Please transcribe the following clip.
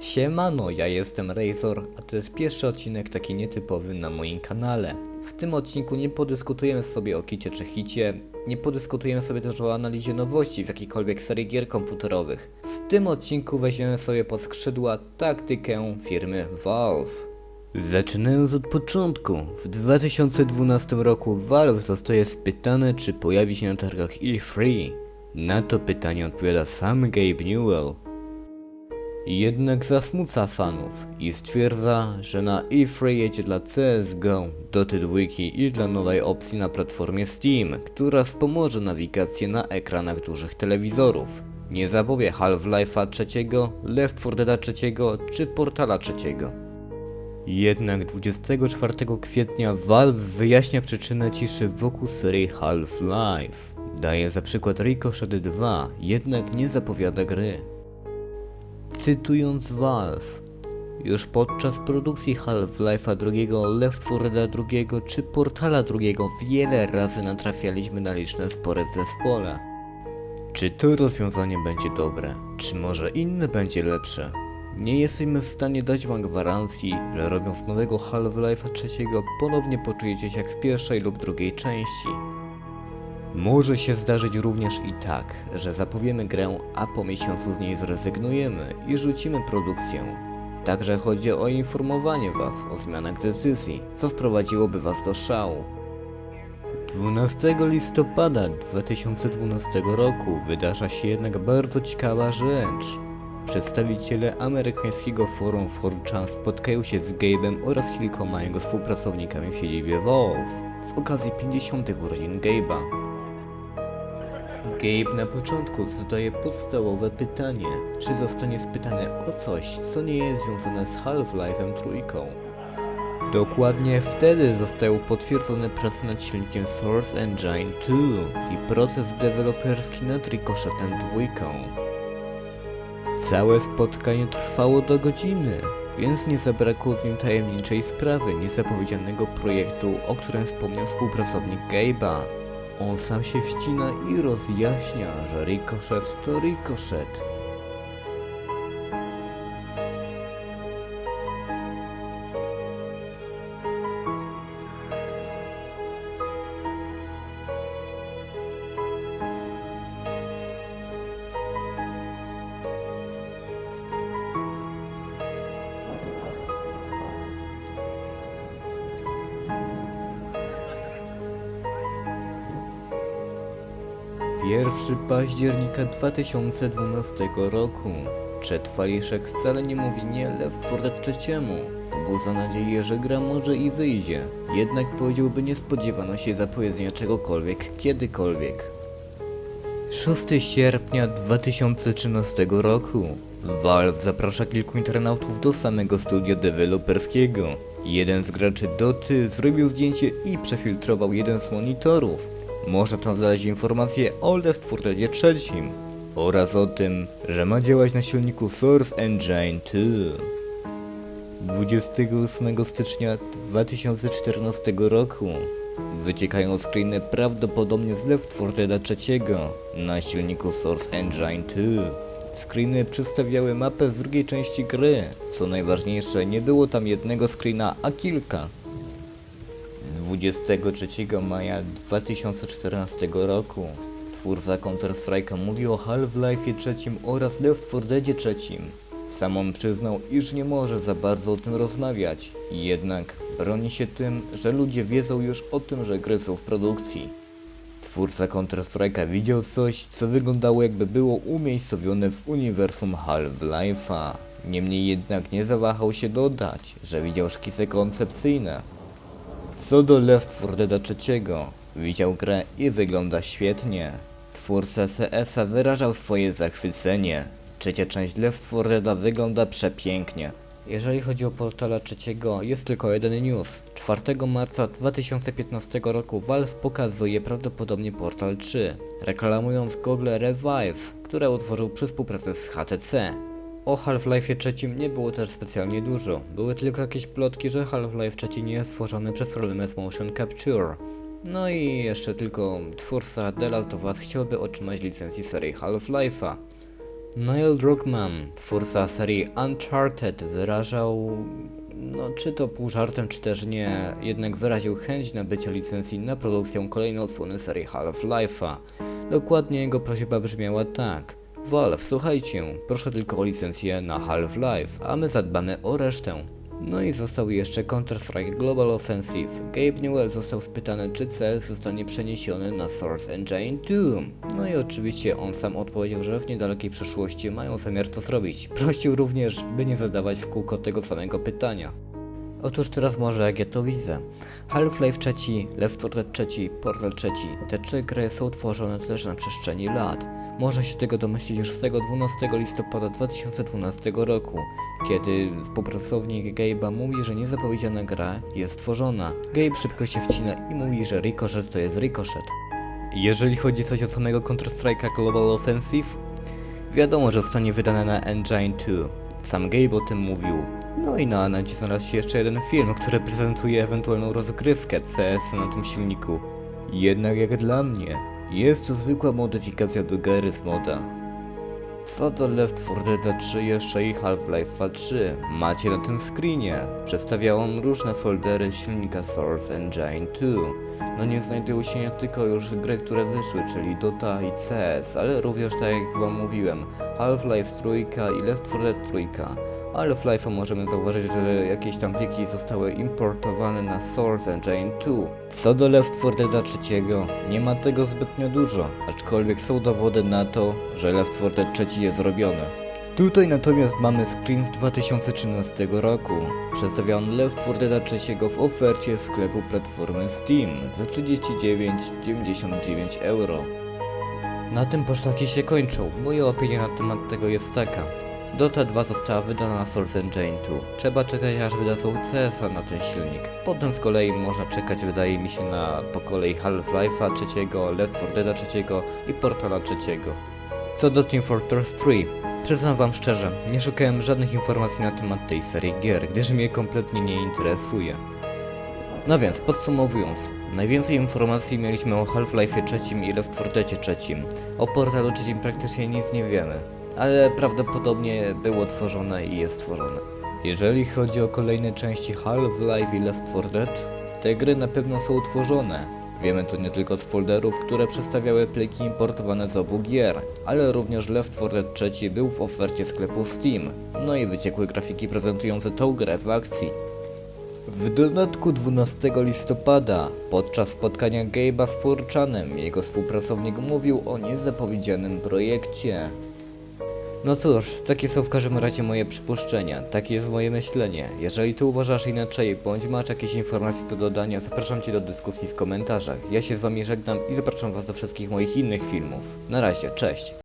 Siemano, ja jestem Razor, a to jest pierwszy odcinek taki nietypowy na moim kanale. W tym odcinku nie podyskutujemy sobie o kicie czy hicie, nie podyskutujemy sobie też o analizie nowości w jakiejkolwiek serii gier komputerowych. W tym odcinku weźmiemy sobie pod skrzydła taktykę firmy Valve. Zaczynając od początku, w 2012 roku Valve zostaje spytane, czy pojawi się na targach E3. Na to pytanie odpowiada sam Gabe Newell. Jednak zasmuca fanów i stwierdza, że na E3 jedzie dla CSGO, Dota 2 i dla nowej opcji na platformie Steam, która wspomoże nawigację na ekranach dużych telewizorów. Nie zapowie Half-Life'a trzeciego, Left 4 Dead trzeciego czy Portala trzeciego. Jednak 24 kwietnia Valve wyjaśnia przyczynę ciszy wokół serii Half-Life. Daje za przykład Ricochet 2, jednak nie zapowiada gry. Cytując Valve, już podczas produkcji Half-Life'a drugiego, Left 4 Dead drugiego czy Portala drugiego wiele razy natrafialiśmy na liczne spory w zespole. Czy to rozwiązanie będzie dobre? Czy może inne będzie lepsze? Nie jesteśmy w stanie dać wam gwarancji, że robiąc nowego Half-Life'a trzeciego ponownie poczujecie się jak w pierwszej lub drugiej części. Może się zdarzyć również i tak, że zapowiemy grę, a po miesiącu z niej zrezygnujemy i rzucimy produkcję. Także chodzi o informowanie Was o zmianach decyzji, co sprowadziłoby Was do szału. 12 listopada 2012 roku wydarza się jednak bardzo ciekawa rzecz. Przedstawiciele amerykańskiego forum 4chan spotkają się z Gabe'em oraz kilkoma jego współpracownikami w siedzibie Valve z okazji 50. urodzin Gabe'a. Gabe na początku zadaje podstawowe pytanie, czy zostanie spytany o coś, co nie jest związane z Half-Life'em trójką. Dokładnie wtedy zostały potwierdzone prace nad silnikiem Source Engine 2 i proces deweloperski nad Ricochetem 2. Całe spotkanie trwało do godziny, więc nie zabrakło w nim tajemniczej sprawy niezapowiedzianego projektu, o którym wspomniał współpracownik Gabe'a. On sam się wścina i rozjaśnia, że rikoszet to rikoszet. 1 października 2012 roku. Czed Faliszek wcale nie mówi nie Lew Tworek trzeciemu. Budza nadzieję, że gra może i wyjdzie. Jednak powiedziałby nie spodziewano się zapowiedzenia czegokolwiek, kiedykolwiek. 6 sierpnia 2013 roku. Valve zaprasza kilku internautów do samego studia deweloperskiego. Jeden z graczy Doty zrobił zdjęcie i przefiltrował jeden z monitorów. Można tam znaleźć informacje o Left 4 Deadzie trzecim oraz o tym, że ma działać na silniku Source Engine 2. 28 stycznia 2014 roku wyciekają screeny prawdopodobnie z Left 4 Deada trzeciego na silniku Source Engine 2. Screeny przedstawiały mapę z drugiej części gry. Co najważniejsze, nie było tam jednego screena, a kilka. 23 maja 2014 roku twórca Counter-Strike'a mówił o Half-Life trzecim oraz Left 4 Deadzie trzecim. Sam on przyznał, iż nie może za bardzo o tym rozmawiać, jednak broni się tym, że ludzie wiedzą już o tym, że gry są w produkcji. Twórca Counter-Strike'a widział coś, co wyglądało jakby było umiejscowione w uniwersum Half-Life'a. Niemniej jednak nie zawahał się dodać, że widział szkice koncepcyjne, co do Left 4 Deada trzeciego, widział grę i wygląda świetnie. Twórca CS-a wyrażał swoje zachwycenie. Trzecia część Left 4 Deada wygląda przepięknie. Jeżeli chodzi o Portala trzeciego, jest tylko jeden news. 4 marca 2015 roku Valve pokazuje prawdopodobnie Portal 3, reklamując Google Revive, które utworzył przy współpracy z HTC. O Half-Life trzecim nie było też specjalnie dużo. Były tylko jakieś plotki, że Half-Life trzeci nie jest stworzony przez problemy z motion capture. No i jeszcze tylko twórca The Last of Us chciałby otrzymać licencję serii Half-Life'a. Neil Druckmann, twórca serii Uncharted, wyrażał, no czy to pół żartem, czy też nie, jednak wyraził chęć nabycia licencji na produkcję kolejnej odsłony serii Half-Life'a. Dokładnie jego prośba brzmiała tak. Valve, słuchajcie, proszę tylko o licencję na Half-Life, a my zadbamy o resztę. No i został jeszcze Counter-Strike Global Offensive. Gabe Newell został spytany, czy CS zostanie przeniesiony na Source Engine 2. No i oczywiście on sam odpowiedział, że w niedalekiej przyszłości mają zamiar to zrobić. Prosił również, by nie zadawać w kółko tego samego pytania. Otóż teraz może jak ja to widzę. Half-Life 3, Left 4 Dead 3, Portal 3. Te trzy gry są tworzone też na przestrzeni lat. Można się tego domyślić już z tego 12 listopada 2012 roku, kiedy współpracownik Gabe'a mówi, że niezapowiedziana gra jest tworzona. Gabe szybko się wcina i mówi, że Ricochet to jest Ricochet. Jeżeli chodzi coś o samego Counter-Strike'a Global Offensive, wiadomo, że zostanie wydane na Engine 2. Sam Gabe o tym mówił. No i na Anecie znalazł się jeszcze jeden film, który prezentuje ewentualną rozgrywkę CS na tym silniku. Jednak jak dla mnie, jest to zwykła modyfikacja do gry z moda. Co do Left 4 Dead 3 jeszcze i Half-Life 3 macie na tym screenie. Przedstawiałem różne foldery silnika Source Engine 2. No nie znajdują się nie tylko już gry, które wyszły, czyli Dota i CS, ale również tak jak wam mówiłem, Half-Life 3 i Left 4 Dead 3. Ale w Life'a możemy zauważyć, że jakieś tam pliki zostały importowane na Source Engine 2. Co do Left 4 Dead 3, nie ma tego zbytnio dużo, aczkolwiek są dowody na to, że Left 4 Dead 3 jest zrobiony. Tutaj natomiast mamy screen z 2013 roku. Przedstawiony Left 4 Dead 3 w ofercie sklepu platformy Steam za 39,99 euro. Na tym poszlaki się kończą. Moja opinia na temat tego jest taka. Dota 2 została wydana na Source Engine 2. Trzeba czekać aż wydadzą CS-a na ten silnik. Potem z kolei można czekać wydaje mi się na po kolei Half-Life'a 3, Left 4 Dead 3 i Portala 3. Co do Team Fortress 3, przyznam wam szczerze, nie szukałem żadnych informacji na temat tej serii gier, gdyż mnie kompletnie nie interesuje. No więc, podsumowując, najwięcej informacji mieliśmy o Half-Life 3 i Left 4 Dead 3. O Portalu 3 praktycznie nic nie wiemy, ale prawdopodobnie było tworzone i jest tworzone. Jeżeli chodzi o kolejne części Half-Life i Left 4 Dead, te gry na pewno są tworzone. Wiemy to nie tylko z folderów, które przedstawiały pliki importowane z obu gier, ale również Left 4 Dead 3 był w ofercie sklepu Steam, no i wyciekły grafiki prezentujące tą grę w akcji. W dodatku 12 listopada, podczas spotkania Gabe'a z Furczanem, jego współpracownik mówił o niezapowiedzianym projekcie. No cóż, takie są w każdym razie moje przypuszczenia, takie jest moje myślenie. Jeżeli ty uważasz inaczej, bądź masz jakieś informacje do dodania, zapraszam cię do dyskusji w komentarzach. Ja się z wami żegnam i zapraszam was do wszystkich moich innych filmów. Na razie, cześć.